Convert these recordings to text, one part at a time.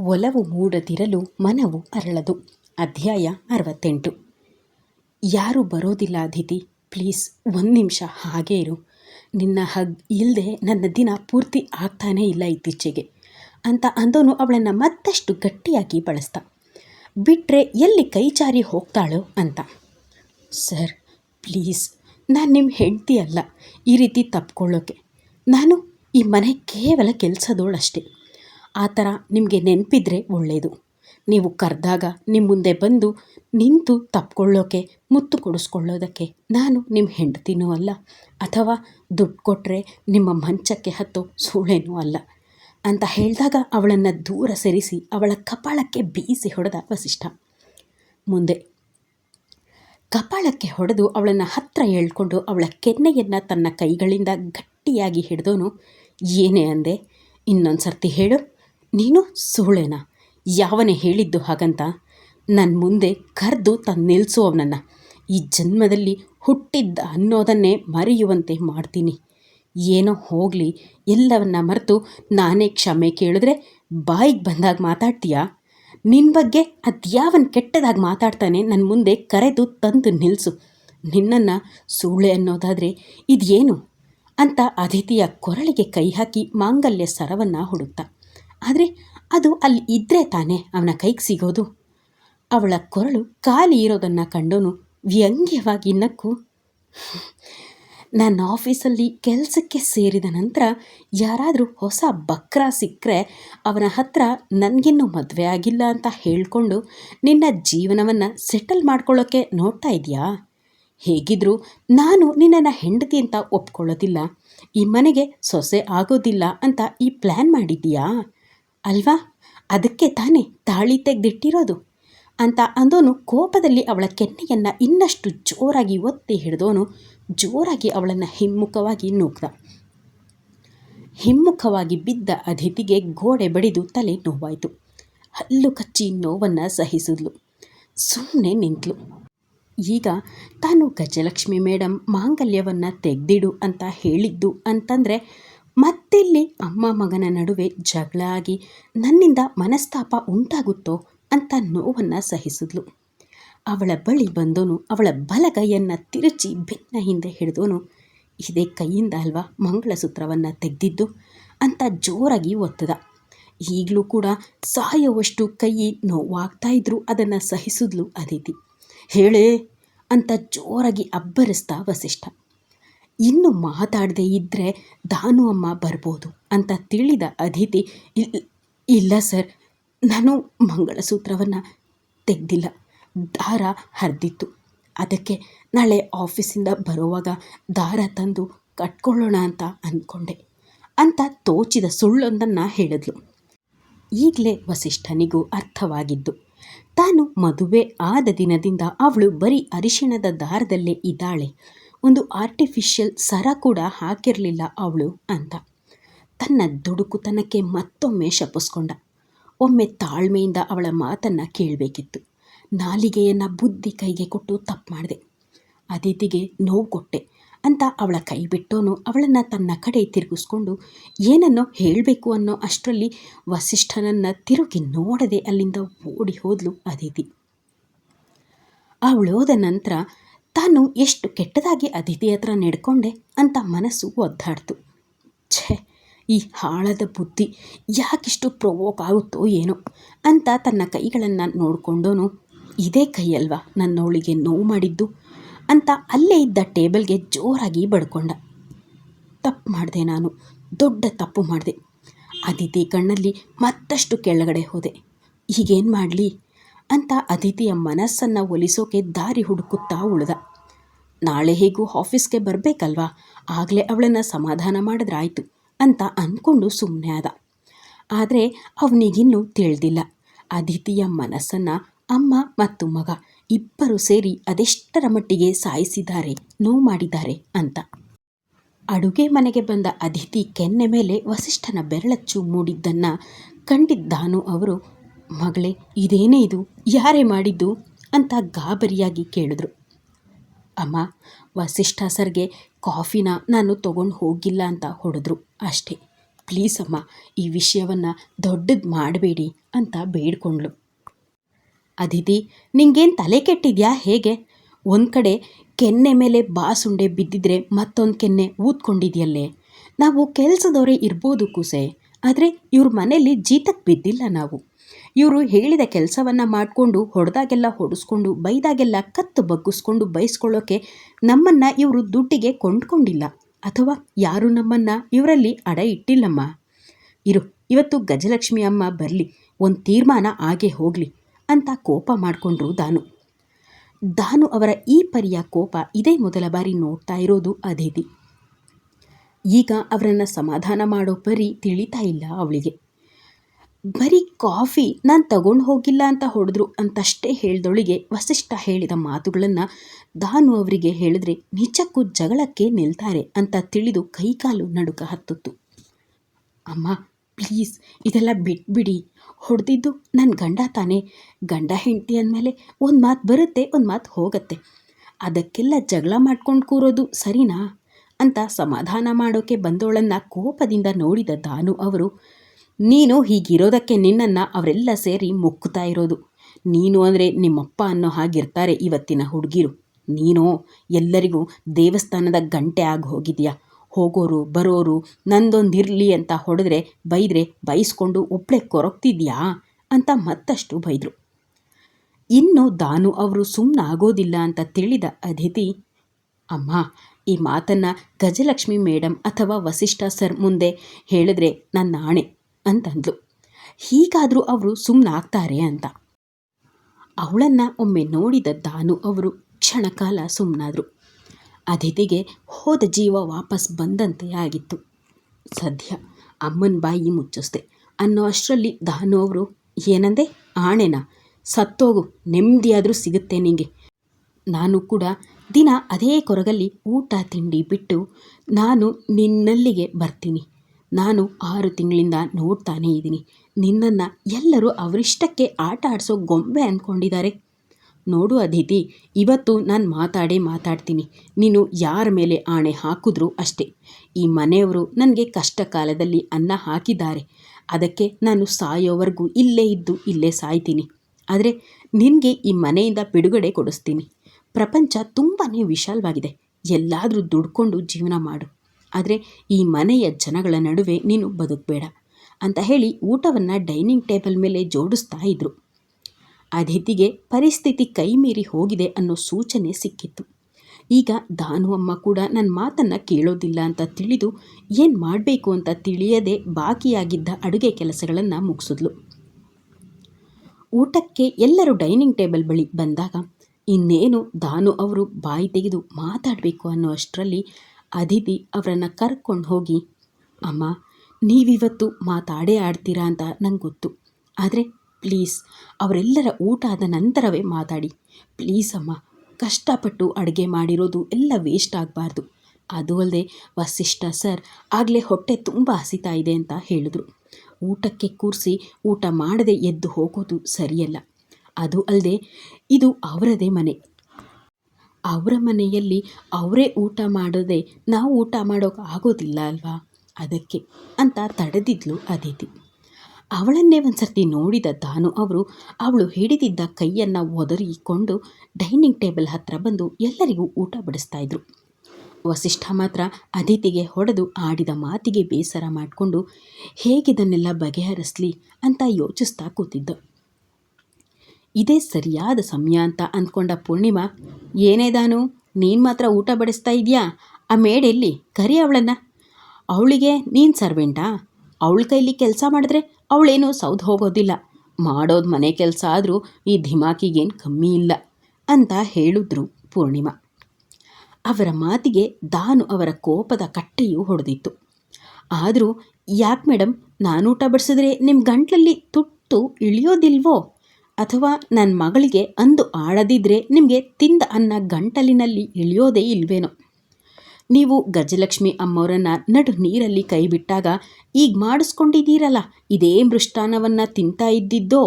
ಒಲವು ಮೂಡದಿರಲು ಮನವು ಅರಳದು. ಅಧ್ಯಾಯ ಅರವತ್ತೆಂಟು. ಯಾರು ಬರೋದಿಲ್ಲ ಅದಿತಿ ಪ್ಲೀಸ್ ಒಂದು ನಿಮಿಷ ಹಾಗೇ ಇರು. ನಿನ್ನ ಹಗ್ ಇಲ್ಲದೆ ನನ್ನ ದಿನ ಪೂರ್ತಿ ಆಗ್ತಾನೇ ಇಲ್ಲ ಇತ್ತೀಚೆಗೆ ಅಂತ ಅಂದೋನು ಅವಳನ್ನು ಮತ್ತಷ್ಟು ಗಟ್ಟಿಯಾಗಿ ಬಳಸ್ದ ಬಿಟ್ಟರೆ ಎಲ್ಲಿ ಕೈಚಾರಿ ಹೋಗ್ತಾಳೋ ಅಂತ. ಸರ್, ಪ್ಲೀಸ್, ನಾನು ನಿಮ್ಮ ಹೆಂಡತಿ ಅಲ್ಲ, ಈ ರೀತಿ ತಪ್ಕೊಳ್ಳೋಕೆ. ನಾನು ಈ ಮನೆ ಕೇವಲ ಕೆಲಸದೋಳಷ್ಟೇ. ಆ ಥರ ನಿಮಗೆ ನೆನಪಿದ್ರೆ ಒಳ್ಳೆಯದು ನೀವು ಕರೆದಾಗ ನಿಮ್ಮ ಮುಂದೆ ಬಂದು ನಿಂತು ತಪ್ಕೊಳ್ಳೋಕೆ, ಮುತ್ತು ಕೊಡಿಸ್ಕೊಳ್ಳೋದಕ್ಕೆ ನಾನು ನಿಮ್ಮ ಹೆಂಡತಿನೂ ಅಲ್ಲ. ಅಥವಾ ದುಡ್ಡು ಕೊಟ್ಟರೆ ನಿಮ್ಮ ಮಂಚಕ್ಕೆ ಹತ್ತೋ ಸೂಳೆನೂ ಅಲ್ಲ. ಅಂತ ಹೇಳಿದಾಗ ಅವಳನ್ನು ದೂರ ಸರಿಸಿ ಅವಳ ಕಪಾಳಕ್ಕೆ ಬೀಸಿ ಹೊಡೆದ ವಸಿಷ್ಠ. ಮುಂದೆ, ಕಪಾಳಕ್ಕೆ ಹೊಡೆದು ಅವಳನ್ನು ಹತ್ತಿರ ಎಳ್ಕೊಂಡು ಅವಳ ಕೆನ್ನೆಯನ್ನು ತನ್ನ ಕೈಗಳಿಂದ ಗಟ್ಟಿಯಾಗಿ ಹಿಡಿದೋನು, ಏನೇ ಅಂದೆ ಇನ್ನೊಂದು ಸರ್ತಿ ಹೇಳು. ನೀನು ಸುಳೆನಾ ಯಾವನೇ ಹೇಳಿದ್ದು ಹಾಗಂತ? ನನ್ನ ಮುಂದೆ ಕರೆದು ತಂದು ನಿಲ್ಲಿಸು ಅವನನ್ನು ಈ ಜನ್ಮದಲ್ಲಿ ಹುಟ್ಟಿದ್ದ ಅನ್ನೋದನ್ನೇ ಮರೆಯುವಂತೆ ಮಾಡ್ತೀನಿ. ಏನೋ ಹೋಗಲಿ, ಎಲ್ಲವನ್ನ ಮರೆತು ನಾನೇ ಕ್ಷಮೆ ಕೇಳಿದ್ರೆ ಬಾಯಿಗೆ ಬಂದಾಗ ಮಾತಾಡ್ತೀಯಾ? ನಿನ್ನ ಬಗ್ಗೆ ಅದ್ಯಾವನ್ ಕೆಟ್ಟದಾಗಿ ಮಾತಾಡ್ತಾನೆ ನನ್ನ ಮುಂದೆ ಕರೆದು ತಂದು ನಿಲ್ಲಿಸು ನಿನ್ನನ್ನು ಸೂಳೆ ಅನ್ನೋದಾದರೆ ಇದೇನು ಅಂತ ಅದಿತಿಯ ಕೊರಳಿಗೆ ಕೈ ಹಾಕಿ ಮಾಂಗಲ್ಯ ಸರವನ್ನು ಹುಡುಕ್ತ ಆದರೆ ಅದು ಅಲ್ಲಿ ಇದ್ದರೆ ತಾನೇ ಅವನ ಕೈಗೆ ಸಿಗೋದು. ಅವಳ ಕೊರಳು ಖಾಲಿ ಇರೋದನ್ನು ಕಂಡೋನು ವ್ಯಂಗ್ಯವಾಗಿ ನಕ್ಕು. ನನ್ನ ಆಫೀಸಲ್ಲಿ ಕೆಲಸಕ್ಕೆ ಸೇರಿದ ನಂತರ ಯಾರಾದರೂ ಹೊಸ ಬಕ್ರ ಸಿಕ್ಕರೆ ಅವನ ಹತ್ರ ನನಗಿನ್ನೂ ಮದುವೆ ಆಗಿಲ್ಲ ಅಂತ ಹೇಳಿಕೊಂಡು ನಿನ್ನ ಜೀವನವನ್ನು ಸೆಟಲ್ ಮಾಡ್ಕೊಳ್ಳೋಕ್ಕೆ ನೋಡ್ತಾ ಇದೆಯಾ? ಹೇಗಿದ್ದರೂ ನಾನು ನಿನ್ನನ್ನು ಹೆಂಡತಿ ಅಂತ ಒಪ್ಕೊಳ್ಳೋದಿಲ್ಲ. ಈ ಮನೆಗೆ ಸೊಸೆ ಆಗೋದಿಲ್ಲ ಅಂತ ಈ ಪ್ಲ್ಯಾನ್ ಮಾಡಿದ್ದೀಯಾ? ಅಲ್ವಾ? ಅದಕ್ಕೆ ತಾನೇ ತಾಳಿ ತೆಗೆದಿಟ್ಟಿರೋದು? ಅಂತ ಅಂದೋನು ಕೋಪದಲ್ಲಿ ಅವಳ ಕೆನ್ನೆಯನ್ನು ಇನ್ನಷ್ಟು ಜೋರಾಗಿ ಒತ್ತಿ ಹಿಡಿದೋನು ಜೋರಾಗಿ ಅವಳನ್ನು ಹಿಮ್ಮುಖವಾಗಿ ನೂಕ್ದ ಹಿಮ್ಮುಖವಾಗಿ ಬಿದ್ದ ಅತಿಥಿಗೆ ಗೋಡೆ ಬಡಿದು ತಲೆ ನೋವಾಯಿತು. ಹಲ್ಲು ಕಚ್ಚಿ ನೋವನ್ನು ಸಹಿಸಿದ್ಲು. ಸುಮ್ಮನೆ ನಿಂತಳು ಈಗ ತಾನು ಗಜಲಕ್ಷ್ಮಿ ಮೇಡಮ್ ಮಾಂಗಲ್ಯವನ್ನು ತೆಗೆದಿಡು ಅಂತ ಹೇಳಿದ್ದು ಅಂತಂದರೆ ಮತ್ತಿಲ್ಲಿ ಅಮ್ಮ ಮಗನ ನಡುವೆ ಜಗಳ ಆಗಿ ನನ್ನಿಂದ ಮನಸ್ತಾಪ ಉಂಟಾಗುತ್ತೋ ಅಂತ ನೋವನ್ನು ಸಹಿಸಿದ್ಲು. ಅವಳ ಬಳಿ ಬಂದೋನು ಅವಳ ಬಲಗೈಯನ್ನು ತಿರುಚಿ ಬೆನ್ನ ಹಿಂದೆ ಹಿಡಿದೋನು, ಇದೇ ಕೈಯಿಂದ ಅಲ್ವಾ ಮಂಗಳಸೂತ್ರವನ್ನು ತೆಗೆದಿದ್ದು ಅಂತ ಜೋರಾಗಿ ಒತ್ತದ. ಈಗಲೂ ಕೂಡ ಸಾಯುವಷ್ಟು ಕೈ ನೋವಾಗ್ತಾ ಇದ್ರು ಅದನ್ನು ಸಹಿಸಿದ್ಲು ಅದಿತಿ. ಹೇಳೇ ಅಂತ ಜೋರಾಗಿ ಅಬ್ಬರಿಸ್ತಾ ವಸಿಷ್ಠ. ಇನ್ನು ಮಾತಾಡದೇ ಇದ್ದರೆ ದಾನು ಅಮ್ಮ ಬರ್ಬೋದು ಅಂತ ತಿಳಿದ ಅದಿತಿ ಇಲ್ಲ ಸರ್, ನಾನು ಮಂಗಳಸೂತ್ರವನ್ನು ತೆಗೆದಿಲ್ಲ. ದಾರ ಹರಿದಿತ್ತು. ಅದಕ್ಕೆ ನಾಳೆ ಆಫೀಸಿಂದ ಬರುವಾಗ ದಾರ ತಂದು ಕಟ್ಕೊಳ್ಳೋಣ ಅಂತ ಅಂದ್ಕೊಂಡೆ ಅಂತ ತೋಚಿದ ಸುಳ್ಳೊಂದನ್ನು ಹೇಳಿದ್ಲು. ಈಗಲೇ ವಸಿಷ್ಠನಿಗೂ ಅರ್ಥವಾಗಿದ್ದು, ತಾನು ಮದುವೆ ಆದ ದಿನದಿಂದ ಅವಳು ಬರೀ ಅರಿಶಿಣದ ದಾರದಲ್ಲೇ ಇದ್ದಾಳೆ. ಆರ್ಟಿಫಿಷಿಯಲ್ ಸರ ಕೂಡ ಹಾಕಿರಲಿಲ್ಲ ಅವಳು ಅಂತ. ತನ್ನ ದುಡುಕುತನಕ್ಕೆ ಮತ್ತೊಮ್ಮೆ ಶಪಿಸ್ಕೊಂಡ. ಒಮ್ಮೆ ತಾಳ್ಮೆಯಿಂದ ಅವಳ ಮಾತನ್ನು ಕೇಳಬೇಕಿತ್ತು. ನಾಲಿಗೆಯನ್ನು ಬುದ್ಧಿ ಕೈಗೆ ಕೊಟ್ಟು ತಪ್ಪು ಮಾಡಿದೆ. ಅದಿತಿಗೆ ನೋವು ಕೊಟ್ಟೆ ಅಂತ ಅವಳ ಕೈ ಬಿಟ್ಟೋನು ಅವಳನ್ನು ತನ್ನ ಕಡೆ ತಿರುಗಿಸ್ಕೊಂಡು, ಏನನ್ನೋ ಹೇಳಬೇಕು ಅನ್ನೋ ಅಷ್ಟರಲ್ಲಿ ವಸಿಷ್ಠನನ್ನು ತಿರುಗಿ ನೋಡದೆ ಅಲ್ಲಿಂದ ಓಡಿ ಹೋದಲು ಅದಿತಿ ಅವಳೋದ ನಂತರ ತಾನು ಎಷ್ಟು ಕೆಟ್ಟದಾಗಿ ಅತಿಥಿ ಹತ್ರ ನಡ್ಕೊಂಡೆ ಅಂತ ಮನಸ್ಸು ಒದ್ದಾಡ್ತು. ಛೇ, ಈ ಹಾಳದ ಬುದ್ಧಿ ಯಾಕಿಷ್ಟು ಪ್ರೊವೋಕ್ ಆಗುತ್ತೋ ಏನೋ ಅಂತ ತನ್ನ ಕೈಗಳನ್ನು ನೋಡಿಕೊಂಡೋನು, ಇದೇ ಕೈಯಲ್ವಾ ನನ್ನವಳಿಗೆ ನೋವು ಮಾಡಿದ್ದು ಅಂತ ಅಲ್ಲೇ ಇದ್ದ ಟೇಬಲ್ಗೆ ಜೋರಾಗಿ ಬಡ್ಕೊಂಡ. ತಪ್ಪು ಮಾಡಿದೆ ನಾನು, ದೊಡ್ಡ ತಪ್ಪು ಮಾಡಿದೆ. ಅದಿತಿ ಕಣ್ಣಲ್ಲಿ ಮತ್ತಷ್ಟು ಕೆಳಗಡೆ ಹೋದೆ. ಈಗೇನು ಮಾಡಲಿ ಅಂತ ಅದಿತಿಯ ಮನಸ್ಸನ್ನು ಒಲಿಸೋಕೆ ದಾರಿ ಹುಡುಕುತ್ತಾ ಉಳಿದ. ನಾಳೆ ಹೇಗೂ ಆಫೀಸ್ಗೆ ಬರಬೇಕಲ್ವಾ? ಆಗಲೇ ಅವಳನ್ನು ಸಮಾಧಾನ ಮಾಡಿದ್ರಾಯ್ತು ಅಂತ ಅಂದ್ಕೊಂಡು ಸುಮ್ಮನೆ ಆದ. ಆದರೆ ಅವನಿಗಿನ್ನೂ ತಿಳಿದಿಲ್ಲ. ಅದಿತಿಯ ಮನಸ್ಸನ್ನು ಅಮ್ಮ ಮತ್ತು ಮಗ ಇಬ್ಬರು ಸೇರಿ ಅದೆಷ್ಟರ ಮಟ್ಟಿಗೆ ಸಾಯಿಸಿದ್ದಾರೆ ನೋವು ಮಾಡಿದ್ದಾರೆ ಅಂತ. ಅಡುಗೆ ಮನೆಗೆ ಬಂದ ಅದಿತಿ ಕೆನ್ನೆ ಮೇಲೆ ವಸಿಷ್ಠನ ಬೆರಳಚ್ಚು ಮೂಡಿದ್ದನ್ನು ಕಂಡಿದ್ದಾನು ಅವರು, ಮಗಳೇ, ಇದೇನೇ ಇದು? ಯಾರೇ ಮಾಡಿದ್ದು? ಅಂತ ಗಾಬರಿಯಾಗಿ ಕೇಳಿದ್ರು. ಅಮ್ಮ, ವಸಿಷ್ಠ ಸರ್ಗೆ ಕಾಫಿನ ನಾನು ತೊಗೊಂಡು ಹೋಗಿಲ್ಲ ಅಂತ ಹೊಡೆದ್ರು ಅಷ್ಟೇ. ಪ್ಲೀಸ್ ಅಮ್ಮ, ಈ ವಿಷಯವನ್ನು ದೊಡ್ಡದು ಮಾಡಬೇಡಿ ಅಂತ ಬೇಡ್ಕೊಂಡ್ಳು. ಅದಿತಿ, ನಿಂಗೇನು ತಲೆ ಕೆಟ್ಟಿದ್ಯಾ ಹೇಗೆ? ಒಂದು ಕಡೆ ಕೆನ್ನೆ ಮೇಲೆ ಬಾಸುಂಡೆ ಬಿದ್ದಿದ್ರೆ ಮತ್ತೊಂದು ಕೆನ್ನೆ ಊದ್ಕೊಂಡಿದ್ಯಲ್ಲೇ. ನಾವು ಕೆಲಸದವರೇ ಇರ್ಬೋದು ಕೂಸೆ, ಆದರೆ ಇವ್ರ ಮನೆಯಲ್ಲಿ ಜೀತಕ್ಕೆ ಬಿದ್ದಿಲ್ಲ ನಾವು. ಇವರು ಹೇಳಿದ ಕೆಲಸವನ್ನು ಮಾಡಿಕೊಂಡು, ಹೊಡೆದಾಗೆಲ್ಲ ಹೊಡೆಸ್ಕೊಂಡು, ಬೈದಾಗೆಲ್ಲ ಕತ್ತು ಬಗ್ಗಿಸ್ಕೊಂಡು ಬೈಸ್ಕೊಳ್ಳೋಕೆ ನಮ್ಮನ್ನು ಇವರು ದುಡ್ಡಿಗೆ ಕೊಂಡ್ಕೊಂಡಿಲ್ಲ. ಅಥವಾ ಯಾರು ನಮ್ಮನ್ನು ಇವರಲ್ಲಿ ಅಡ ಇಟ್ಟಿಲ್ಲಮ್ಮ. ಇರು, ಇವತ್ತು ಗಜಲಕ್ಷ್ಮಿ ಅಮ್ಮ ಬರಲಿ, ಒಂದು ತೀರ್ಮಾನ ಆಗೇ ಹೋಗಲಿ ಅಂತ ಕೋಪ ಮಾಡಿಕೊಂಡ್ರು ದಾನು. ದಾನು ಅವರ ಈ ಪರಿಯ ಕೋಪ ಇದೇ ಮೊದಲ ಬಾರಿ ನೋಡ್ತಾ ಇರೋದು ಅದಿತಿ. ಈಗ ಅವರನ್ನು ಸಮಾಧಾನ ಮಾಡೋ ಪರಿ ತಿಳಿತಾ ಇಲ್ಲ ಅವಳಿಗೆ. ಬರೀ ಕಾಫಿ, ನಾನು ತಗೊಂಡು ಹೋಗಿಲ್ಲ ಅಂತ ಹೊಡೆದ್ರು ಅಂತಷ್ಟೇ ಹೇಳ್ದೊಳಿಗೆ ವಸಿಷ್ಠ ಹೇಳಿದ ಮಾತುಗಳನ್ನು ದಾನು ಅವರಿಗೆ ಹೇಳಿದ್ರೆ ನಿಜಕ್ಕೂ ಜಗಳಕ್ಕೆ ನಿಲ್ತಾರೆ ಅಂತ ತಿಳಿದು ಕೈಕಾಲು ನಡುಕ ಹತ್ತಿತ್ತು. ಅಮ್ಮ, ಪ್ಲೀಸ್ ಇದೆಲ್ಲ ಬಿಟ್ಬಿಡಿ. ಹೊಡೆದಿದ್ದು ನನ್ನ ಗಂಡ ತಾನೇ. ಗಂಡ ಹೆಂಡತಿ ಅಂದಮೇಲೆ ಒಂದು ಮಾತು ಬರುತ್ತೆ, ಒಂದು ಮಾತು ಹೋಗುತ್ತೆ. ಅದಕ್ಕೆಲ್ಲ ಜಗಳ ಮಾಡ್ಕೊಂಡು ಕೂರೋದು ಸರಿನಾ? ಅಂತ ಸಮಾಧಾನ ಮಾಡೋಕೆ ಬಂದವಳನ್ನು ಕೋಪದಿಂದ ನೋಡಿದ ದಾನು ಅವರು ನೀನು ಹೀಗಿರೋದಕ್ಕೆ ನಿನ್ನನ್ನು ಅವರೆಲ್ಲ ಸೇರಿ ಮುಕ್ಕುತ್ತಾ ಇರೋದು. ನೀನು ಅಂದರೆ ನಿಮ್ಮಪ್ಪ ಅನ್ನೋ ಹಾಗಿರ್ತಾರೆ ಇವತ್ತಿನ ಹುಡುಗಿರು. ನೀನು, ಎಲ್ಲರಿಗೂ ದೇವಸ್ಥಾನದ ಗಂಟೆ ಆಗಿ ಹೋಗಿದೆಯಾ? ಹೋಗೋರು, ಬರೋರು, ನಂದೊಂದಿರಲಿ ಅಂತ ಹೊಡೆದ್ರೆ, ಬೈದರೆ, ಬೈಸ್ಕೊಂಡು ಒಬ್ಬಳೆ ಕೊರಗ್ತಿದ್ಯಾ? ಅಂತ ಮತ್ತಷ್ಟು ಬೈದರು. ಇನ್ನು ದಾನು ಅವರು ಸುಮ್ಮನಾಗೋದಿಲ್ಲ ಅಂತ ತಿಳಿದ ಅದಿತಿ, ಅಮ್ಮ, ಈ ಮಾತನ್ನು ಗಜಲಕ್ಷ್ಮಿ ಮೇಡಮ್ ಅಥವಾ ವಸಿಷ್ಠ ಸರ್ ಮುಂದೆ ಹೇಳಿದ್ರೆ ನನ್ನ ಆಣೆ ಅಂತಂದ್ಲು. ಹೀಗಾದರೂ ಅವರು ಸುಮ್ಮನಾಗ್ತಾರೆ ಅಂತ. ಅವಳನ್ನು ಒಮ್ಮೆ ನೋಡಿದ ದಾನು ಅವರು ಕ್ಷಣಕಾಲ ಸುಮ್ಮನಾದರು ಅದಿತಿಗೆ ಹೋದ ಜೀವ ವಾಪಸ್ ಬಂದಂತೆ ಆಗಿತ್ತು. ಸದ್ಯ ಅಮ್ಮನ ಬಾಯಿ ಮುಚ್ಚಿಸ್ದೆ. ಅನ್ನೋ ಅಷ್ಟರಲ್ಲಿ ದಾನು ಅವರು, ಏನಂದೆ? ಆಣೆನ? ಸತ್ತೋಗು. ನೆಮ್ಮದಿಯಾದರೂ ಸಿಗುತ್ತೆ ನಿಂಗೆ. ನಾನು ಕೂಡ ದಿನ ಅದೇ ಕೊರಗಲ್ಲಿ ಊಟ ತಿಂಡಿ ಬಿಟ್ಟು ನಾನು ನಿನ್ನಲ್ಲಿಗೆ ಬರ್ತೀನಿ. ನಾನು ಆರು ತಿಂಗಳಿಂದ ನೋಡ್ತಾನೇ ಇದ್ದೀನಿ. ನಿನ್ನನ್ನು ಎಲ್ಲರೂ ಅವರಿಷ್ಟಕ್ಕೆ ಆಟ ಆಡಿಸೋ ಗೊಂಬೆ ಅಂದ್ಕೊಂಡಿದ್ದಾರೆ. ನೋಡು ಅದಿತಿ, ಇವತ್ತು ನಾನು ಮಾತಾಡೇ ಮಾತಾಡ್ತೀನಿ. ನೀನು ಯಾರ ಮೇಲೆ ಆಣೆ ಹಾಕಿದ್ರು ಅಷ್ಟೇ. ಈ ಮನೆಯವರು ನನಗೆ ಕಷ್ಟ ಕಾಲದಲ್ಲಿ ಅನ್ನ ಹಾಕಿದ್ದಾರೆ. ಅದಕ್ಕೆ ನಾನು ಸಾಯೋವರೆಗೂ ಇಲ್ಲೇ ಇದ್ದು ಇಲ್ಲೇ ಸಾಯ್ತೀನಿ. ಆದರೆ ನಿನಗೆ ಈ ಮನೆಯಿಂದ ಬಿಡುಗಡೆ ಕೊಡಿಸ್ತೀನಿ. ಪ್ರಪಂಚ ತುಂಬಾ ವಿಶಾಲವಾಗಿದೆ. ಎಲ್ಲಾದರೂ ದುಡ್ಕೊಂಡು ಜೀವನ ಮಾಡು. ಆದರೆ ಈ ಮನೆಯ ಜನಗಳ ನಡುವೆ ನೀನು ಬದುಕಬೇಡ ಅಂತ ಹೇಳಿ ಊಟವನ್ನು ಡೈನಿಂಗ್ ಟೇಬಲ್ ಮೇಲೆ ಜೋಡಿಸ್ತಾ ಇದ್ರು. ಅದಿತಿಗೆ ಪರಿಸ್ಥಿತಿ ಕೈಮೀರಿ ಹೋಗಿದೆ ಅನ್ನೋ ಸೂಚನೆ ಸಿಕ್ಕಿತ್ತು. ಈಗ ದಾನು ಅಮ್ಮ ಕೂಡ ನನ್ನ ಮಾತನ್ನು ಕೇಳೋದಿಲ್ಲ ಅಂತ ತಿಳಿದು ಏನು ಮಾಡಬೇಕು ಅಂತ ತಿಳಿಯದೆ ಬಾಕಿಯಾಗಿದ್ದ ಅಡುಗೆ ಕೆಲಸಗಳನ್ನು ಮುಗಿಸಿದ್ಲು. ಊಟಕ್ಕೆ ಎಲ್ಲರೂ ಡೈನಿಂಗ್ ಟೇಬಲ್ ಬಳಿ ಬಂದಾಗ ಇನ್ನೇನು ದಾನು ಅವರು ಬಾಯಿ ತೆಗೆದು ಮಾತಾಡಬೇಕು ಅನ್ನೋ ಅಷ್ಟರಲ್ಲಿ ಅದಿತಿ ಅವರನ್ನು ಕರ್ಕೊಂಡು ಹೋಗಿ, ಅಮ್ಮ, ನೀವಿವತ್ತು ಮಾತಾಡೇ ಆಡ್ತೀರಾ ಅಂತ ನಂಗೆ ಗೊತ್ತು. ಆದರೆ ಪ್ಲೀಸ್, ಅವರೆಲ್ಲರ ಊಟ ಆದ ನಂತರವೇ ಮಾತಾಡಿ. ಪ್ಲೀಸ್ ಅಮ್ಮ, ಕಷ್ಟಪಟ್ಟು ಅಡುಗೆ ಮಾಡಿರೋದು ಎಲ್ಲ ವೇಸ್ಟ್ ಆಗಬಾರ್ದು. ಅದು ಅಲ್ಲದೆ ವಸಿಷ್ಠ ಸರ್ ಆಗಲೇ ಹೊಟ್ಟೆ ತುಂಬ ಹಸಿತಾ ಇದೆ ಅಂತ ಹೇಳಿದ್ರು. ಊಟಕ್ಕೆ ಕೂರಿಸಿ ಊಟ ಮಾಡದೆ ಎದ್ದು ಹೋಗೋದು ಸರಿಯಲ್ಲ. ಅದು ಅಲ್ಲದೆ ಇದು ಅವರದೇ ಮನೆ. ಅವರ ಮನೆಯಲ್ಲಿ ಅವರೇ ಊಟ ಮಾಡದೆ ನಾವು ಊಟ ಮಾಡೋಕೆ ಆಗೋದಿಲ್ಲ ಅಲ್ವಾ? ಅದಕ್ಕೆ ಅಂತ ತಡೆದಿದ್ಲು ಅದಿತಿ. ಅವಳನ್ನೇ ಒಂದು ಸರ್ತಿ ನೋಡಿದ ತಾನು ಅವರು ಅವಳು ಹಿಡಿದಿದ್ದ ಕೈಯನ್ನು ಒದರಿಕೊಂಡು ಡೈನಿಂಗ್ ಟೇಬಲ್ ಹತ್ರ ಬಂದು ಎಲ್ಲರಿಗೂ ಊಟ ಬಡಿಸ್ತಾ ಇದ್ರು. ವಸಿಷ್ಠ ಮಾತ್ರ ಅದಿತಿಗೆ ಹೊಡೆದು ಆಡಿದ ಮಾತಿಗೆ ಬೇಸರ ಮಾಡಿಕೊಂಡು, ಹೇಗಿದನ್ನೆಲ್ಲ ಬಗೆಹರಿಸ್ಲಿ? ಅಂತ ಯೋಚಿಸ್ತಾ ಕೂತಿದ್ದ. ಇದೇ ಸರಿಯಾದ ಸಮಯ ಅಂತ ಅಂದ್ಕೊಂಡ ಪೂರ್ಣಿಮಾ, ಏನೇ ದಾನು, ನೀನು ಮಾತ್ರ ಊಟ ಬಡಿಸ್ತಾ ಇದೆಯಾ? ಆ ಮೇಡೆಲ್ಲಿ ಕರಿ ಅವಳನ್ನು. ಅವಳಿಗೆ ನೀನು ಸರ್ವೆಂಟಾ? ಅವಳ ಕೈಲಿ ಕೆಲಸ ಮಾಡಿದ್ರೆ ಅವಳೇನು ಸೌದು ಹೋಗೋದಿಲ್ಲ. ಮಾಡೋದು ಮನೆ ಕೆಲಸ ಆದರೂ ಈ ಧಿಮಾಕಿಗೇನು ಕಮ್ಮಿ ಇಲ್ಲ, ಅಂತ ಹೇಳಿದ್ರು ಪೂರ್ಣಿಮಾ. ಅವರ ಮಾತಿಗೆ ದಾನು ಅವರ ಕೋಪದ ಕಟ್ಟೆಯು ಹೊಡೆದಿತ್ತು. ಆದರೂ ಯಾಕೆ ಮೇಡಮ್ ನಾನು ಊಟ ಬಡಿಸಿದ್ರೆ ನಿಮ್ಮ ಗಂಟ್ಲಲ್ಲಿ ತುಟ್ಟು ಇಳಿಯೋದಿಲ್ವೋ? ಅಥವಾ ನನ್ನ ಮಗಳಿಗೆ ಅಂದು ಆಡದಿದ್ರೆ ನಿಮಗೆ ತಿಂದ ಅನ್ನ ಗಂಟಲಿನಲ್ಲಿ ಇಳಿಯೋದೇ ಇಲ್ವೇನೋ. ನೀವು ಗಜಲಕ್ಷ್ಮಿ ಅಮ್ಮವರನ್ನ ನಡು ನೀರಲ್ಲಿ ಕೈಬಿಟ್ಟಾಗ ಈಗ ಮಾಡಿಸ್ಕೊಂಡಿದ್ದೀರಲ್ಲ ಇದೇ ಮೃಷ್ಟಾನವನ್ನು ತಿಂತಾ ಇದ್ದಿದ್ದೋ?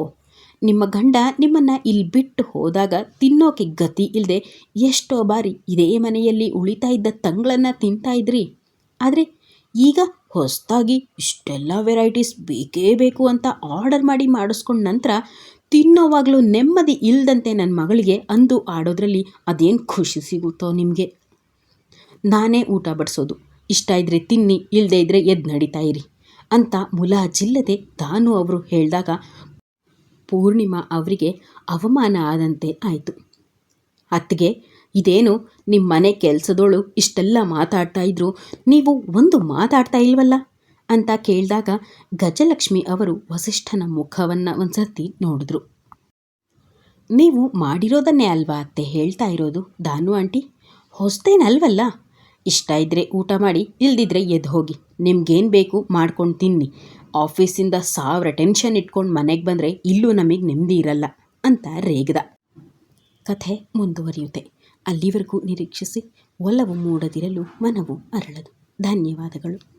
ನಿಮ್ಮ ಗಂಡ ನಿಮ್ಮನ್ನು ಇಲ್ಲಿ ಬಿಟ್ಟು ಹೋದಾಗ ತಿನ್ನೋಕೆ ಗತಿ ಇಲ್ಲದೆ ಎಷ್ಟೋ ಬಾರಿ ಇದೇ ಮನೆಯಲ್ಲಿ ಉಳಿತಾ ಇದ್ದ ತಂಗಳನ್ನು ತಿಂತಾ ಇದ್ರಿ. ಆದರೆ ಈಗ ಹೊಸದಾಗಿ ಇಷ್ಟೆಲ್ಲ ವೆರೈಟೀಸ್ ಬೇಕೇ ಬೇಕು ಅಂತ ಆರ್ಡರ್ ಮಾಡಿ ಮಾಡಿಸ್ಕೊಂಡ ನಂತರ ತಿನ್ನೋವಾಗಲೂ ನೆಮ್ಮದಿ ಇಲ್ಲದಂತೆ ನನ್ನ ಮಗಳಿಗೆ ಅಂದು ಆಡೋದ್ರಲ್ಲಿ ಅದೇನು ಖುಷಿ ಸಿಗುತ್ತೋ ನಿಮಗೆ? ನಾನೇ ಊಟ ಬಡಿಸೋದು. ಇಷ್ಟ ಇದ್ದರೆ ತಿನ್ನಿ ಇಲ್ಲದೇ ಇದ್ದರೆ ಎದ್ದು ನಡೀತಾ ಇರಿ ಅಂತ ಮುಲಾಜಿಲ್ಲದೆ ತಾನು ಅವರು ಹೇಳಿದಾಗ ಪೂರ್ಣಿಮಾ ಅವರಿಗೆ ಅವಮಾನ ಆದಂತೆ ಆಯಿತು. ಅತ್ತಿಗೆ, ಇದೇನು? ನಿಮ್ಮ ಮನೆ ಕೆಲಸದೋಳು ಇಷ್ಟೆಲ್ಲ ಮಾತಾಡ್ತಾ ಇದ್ರು, ನೀವು ಒಂದು ಮಾತಾಡ್ತಾ ಇಲ್ವಲ್ಲ? ಅಂತ ಕೇಳಿದಾಗ ಗಜಲಕ್ಷ್ಮಿ ಅವರು ವಸಿಷ್ಠನ ಮುಖವನ್ನು ಒಂದ್ಸರ್ತಿ ನೋಡಿದ್ರು. ನೀವು ಮಾಡಿರೋದನ್ನೇ ಅಲ್ವಾ ಅತ್ತೆ ಹೇಳ್ತಾ ಇರೋದು? ದಾನು ಆಂಟಿ, ಹೊಸ್ತೇನಲ್ವಲ್ಲ? ಇಷ್ಟ ಇದ್ದರೆ ಊಟ ಮಾಡಿ, ಇಲ್ದಿದ್ರೆ ಎದ್ದು ಹೋಗಿ. ನಿಮ್ಗೇನು ಬೇಕು ಮಾಡ್ಕೊಂಡು ತಿನ್ನಿ. ಆಫೀಸಿಂದ ಸಾವಿರ ಟೆನ್ಷನ್ ಇಟ್ಕೊಂಡು ಮನೆಗೆ ಬಂದರೆ ಇಲ್ಲೂ ನಮಗೆ ನೆಮ್ಮದಿ ಇರಲ್ಲ ಅಂತ ರೇಗದ. ಕಥೆ ಮುಂದುವರಿಯುತ್ತೆ. ಅಲ್ಲಿವರೆಗೂ ನಿರೀಕ್ಷಿಸಿ ಒಲವು ಮೂಡದಿರಲು ಮನವು ಅರಳದು. ಧನ್ಯವಾದಗಳು.